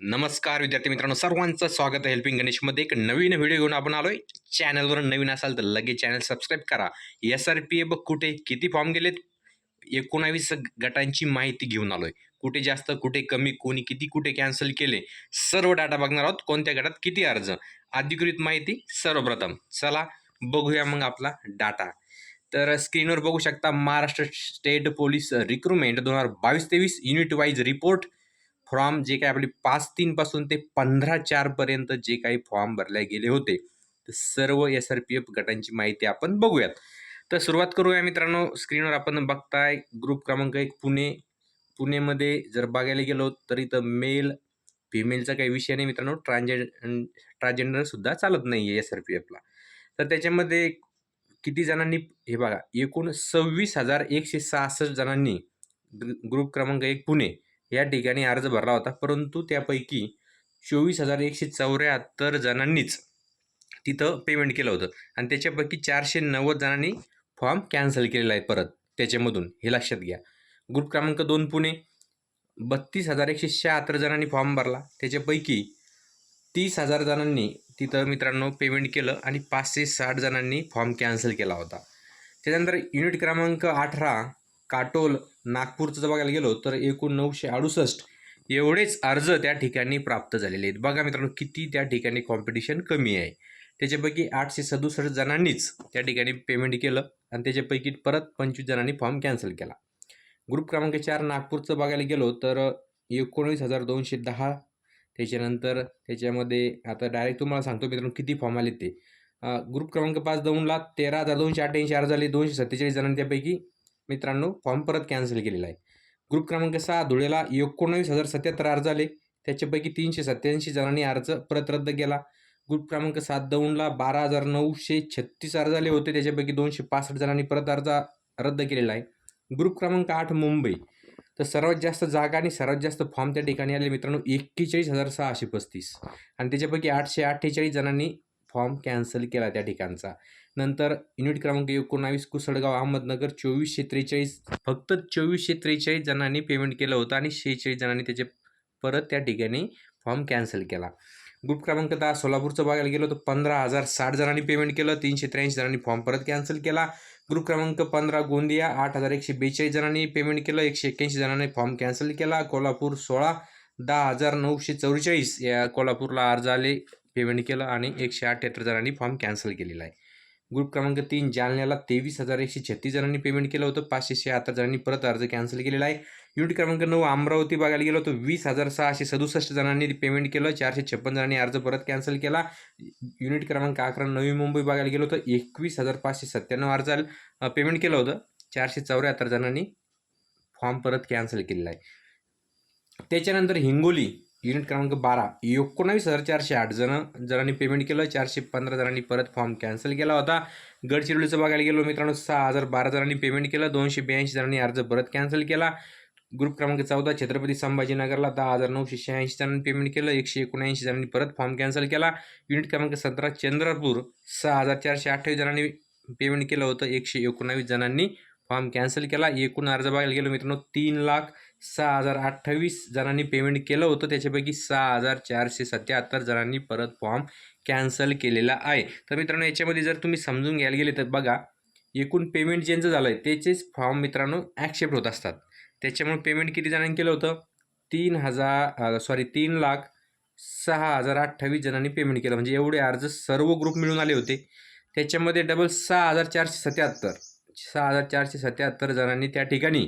नमस्कार विद्यार्थी मित्रांनो. सर्वांचं स्वागत आहे हेल्पिंग गणेशमध्ये एक नवीन व्हिडिओ घेऊन आपण आलोय. चॅनलवर नवीन असाल तर लगेच चॅनल सबस्क्राईब करा. एस आर पी ए बघ कुठे किती फॉर्म गेलेत? एकोणावीस गटांची माहिती घेऊन आलोय. कुठे जास्त कुठे कमी कोणी किती कुठे कॅन्सल केले? सर्व डाटा बघणार आहोत. कोणत्या गटात किती अर्ज? अधिकृत माहिती सर्वप्रथम. चला बघूया मग आपला डाटा तर स्क्रीनवर बघू शकता महाराष्ट्र स्टेट पोलीस रिक्रुटमेंट दोन हजार बावीस तेवीस युनिट वाईज रिपोर्ट फॉर्म जे काही आपले पाच तीनपासून ते पंधरा चारपर्यंत जे काही फॉर्म भरले गेले होते तर सर्व एस आर पी एफ गटांची माहिती आपण बघूयात. तर सुरुवात करूया मित्रांनो. स्क्रीनवर आपण बघताय ग्रुप क्रमांक एक पुणे. पुणेमध्ये जर बघायला गेलो तर इथं मेल फिमेलचा काही विषय नाही मित्रांनो. ट्रान्जे ट्रान्जेंडरसुद्धा चालत नाही आहे एस आर पी एफला तर त्याच्यामध्ये किती जणांनी हे बघा एकूण सव्वीस हजार एकशे सहासष्ट जणांनी ग्रुप क्रमांक एक पुणे. या ठिकाणी अर्ज भरला होता. परंतु त्यापैकी चोवीस हजार एकशे चौऱ्याहत्तर जणांनीच तिथं पेमेंट केलं होतं. आणि त्याच्यापैकी चारशे नव्वद जणांनी फॉर्म कॅन्सल केलेला आहे परत. त्याच्यामधून हे लक्षात घ्या. ग्रुप क्रमांक दोन पुणे. बत्तीस हजार एकशे शहात्तर जणांनी फॉर्म भरला. त्याच्यापैकी तीस हजार जणांनी तिथं मित्रांनो पेमेंट केलं आणि पाचशे साठ जणांनी फॉर्म कॅन्सल केला होता. त्याच्यानंतर युनिट क्रमांक अठरा काटोल नागपूरचं जर बघायला गेलो तर एकूण नऊशे अडुसष्ट एवढेच अर्ज त्या ठिकाणी प्राप्त झालेले आहेत. बघा मित्रांनो किती त्या ठिकाणी कॉम्पिटिशन कमी आहे. त्याच्यापैकी आठशे सदुसष्ट जणांनीच त्या ठिकाणी पेमेंट केलं आणि त्याच्यापैकी परत पंचवीस जणांनी फॉर्म कॅन्सल केला. ग्रुप क्रमांक चार नागपूरचं बघायला गेलो तर एकोणीस हजार दोनशे दहा. त्याच्यानंतर त्याच्यामध्ये आता डायरेक्ट तुम्हाला सांगतो मित्रांनो किती फॉर्म आले ते. ग्रुप क्रमांक पाच दोनला तेरा हजार दोनशे अठ्ठ्याऐंशी अर्ज आले दोनशे सत्तेचाळीस जणांनी त्यापैकी मित्रांनो फॉर्म परत कॅन्सल केलेला आहे. ग्रुप क्रमांक सहा धुळेला एकोणावीस हजार सत्याहत्तर अर्ज आले. त्याच्यापैकी तीनशे सत्याऐंशी जणांनी अर्ज परत रद्द केला. ग्रुप क्रमांक सात दौंडला बारा हजार नऊशे छत्तीस अर्ज आले होते. त्याच्यापैकी दोनशे पासष्ट जणांनी परत अर्ज रद्द केलेला आहे. ग्रुप क्रमांक आठ मुंबई. तर सर्वात जास्त जागा आणि सर्वात जास्त फॉर्म त्या ठिकाणी आले मित्रांनो एक्केचाळीस हजार सहाशे पस्तीस. आणि त्याच्यापैकी आठशे अठ्ठेचाळीस जणांनी फॉर्म कॅन्सल केला त्या ठिकाणचा. नंतर युनिट क्रमांक एकोणावीस कुसळगाव अहमदनगर चोवीसशे त्रेचाळीस फक्त चोवीसशे त्रेचाळीस जणांनी पेमेंट केलं होतं आणि शेहेचाळीस जणांनी त्याचे परत त्या ठिकाणी फॉर्म कॅन्सल केला. ग्रुप क्रमांक दहा सोलापूरचं बघायला गेलो तर पंधरा हजार साठ जणांनी पेमेंट केलं तीनशे त्र्याऐंशी जणांनी फॉर्म परत कॅन्सल केला. ग्रुप क्रमांक पंधरा गोंदिया आठ हजार एकशे बेचाळीस जणांनी पेमेंट केलं एकशे एक्क्याऐंशी जणांनी फॉर्म कॅन्सल केला. कोल्हापूर सोळा दहा हजार नऊशे चौवेचाळीस या कोल्हापूरला अर्ज आले पेमेंट केलं आणि एकशे अठ्ठ्याहत्तर जणांनी फॉर्म कॅन्सल केलेला आहे. ग्रुप क्रमांक तीन जालन्याला तेवीस हजार एकशे छत्तीस जणांनी पेमेंट केलं होतं. पाचशे शहात्तर जणांनी परत अर्ज कॅन्सल केलेला आहे. युनिट क्रमांक नऊ अमरावती बघायला गेलो तर वीस हजार सहाशे सदुसष्ट जणांनी पेमेंट केलं. चारशे छप्पन जणांनी अर्ज परत कॅन्सल केला. युनिट क्रमांक अकरा नवी मुंबई बघायला गेलो तर एकवीस हजार पाचशे सत्त्याण्णव अर्ज पेमेंट केलं होतं. चारशे चौऱ्याहत्तर जणांनी फॉर्म परत कॅन्सल केलेला आहे. त्याच्यानंतर हिंगोली युनिट क्रमांक बारा. एकोणावीस हजार चारशे आठ जण जणांनी पेमेंट केलं चारशे पंधरा जणांनी परत फॉर्म कॅन्सल केला होता. गडचिरोलीचं बघायला गेलो मित्रांनो सहा हजार बारा जणांनी पेमेंट केलं दोनशे ब्याऐंशी जणांनी अर्ज परत कॅन्सल केला. ग्रुप क्रमांक चौदा छत्रपती संभाजीनगरला दहा हजार नऊशे शहाऐंशी जणांनी पेमेंट केलं एकशे एकोणऐंशी जणांनी परत फॉर्म कॅन्सल केला. युनिट क्रमांक सतरा चंद्रपूर सहा हजार चारशे अठ्ठावीस जणांनी पेमेंट केलं होतं एकशे एकोणावीस जणांनी फॉर्म कॅन्सल केला. एकूण अर्ज बघायला गेलो मित्रांनो तीन लाख सहा हजार अठ्ठावीस जणांनी पेमेंट केलं होतं. त्याच्यापैकी सहा हजार चारशे सत्याहत्तर जणांनी परत फॉर्म कॅन्सल केलेला आहे. तर मित्रांनो याच्यामध्ये जर तुम्ही समजून घ्यायला गेले तर बघा एकूण पेमेंट ज्यांचं झालं आहे त्याचेच फॉर्म मित्रांनो ॲक्सेप्ट होत असतात. त्याच्यामुळे पेमेंट किती जणांनी केलं होतं? तीन हजार सॉरी तीन लाख सहा हजार अठ्ठावीस जणांनी पेमेंट केलं. म्हणजे एवढे अर्ज सर्व ग्रुप मिळून आले होते. त्याच्यामध्ये डबल सहा हजार चारशे सत्याहत्तर. सहा हजार चारशे सत्याहत्तर जणांनी त्या ठिकाणी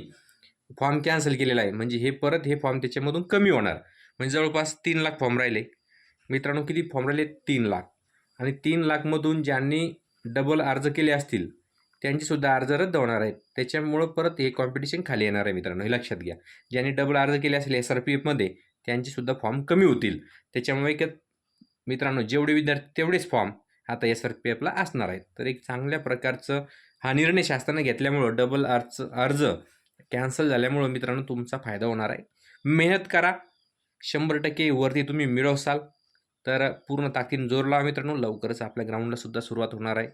फॉर्म कॅन्सल केलेला आहे. म्हणजे हे परत हे फॉर्म त्याच्यामधून कमी होणार. म्हणजे जवळपास तीन लाख फॉर्म राहिले. मित्रांनो किती फॉर्म राहिले? तीन लाख. आणि तीन लाखमधून ज्यांनी डबल अर्ज केले असतील त्यांचेसुद्धा अर्ज रद्द होणार आहेत. त्याच्यामुळं परत हे कॉम्पिटिशन खाली येणार आहे मित्रांनो. हे लक्षात घ्या. ज्यांनी डबल अर्ज केले असेल एस आर पी एफमध्ये त्यांचेसुद्धा फॉर्म कमी होतील. त्याच्यामुळे एक मित्रांनो जेवढे विद्यार्थी तेवढेच फॉर्म आता एस आर पी एफला असणार आहेत. तर एक चांगल्या प्रकारचं हा निर्णय शासनाने घेतल्यामुळं डबल अर्ज अर्ज कॅन्सल झाल्यामुळं मित्रांनो तुमचा फायदा होणार आहे. मेहनत करा. शंभर टक्के वरती तुम्ही मिळवसाल. तर पूर्ण ताकदीन जोर लावा मित्रांनो. लवकरच आपल्या ग्राउंडला सुद्धा सुरुवात होणार आहे.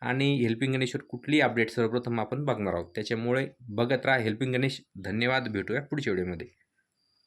आणि हेल्पिंग गणेशवर कुठली अपडेट सर्वप्रथम आपण बघणार आहोत. त्याच्यामुळे बघत राहा. हेल्पिंग गणेश धन्यवाद. भेटूया पुढच्या व्हिडिओमध्ये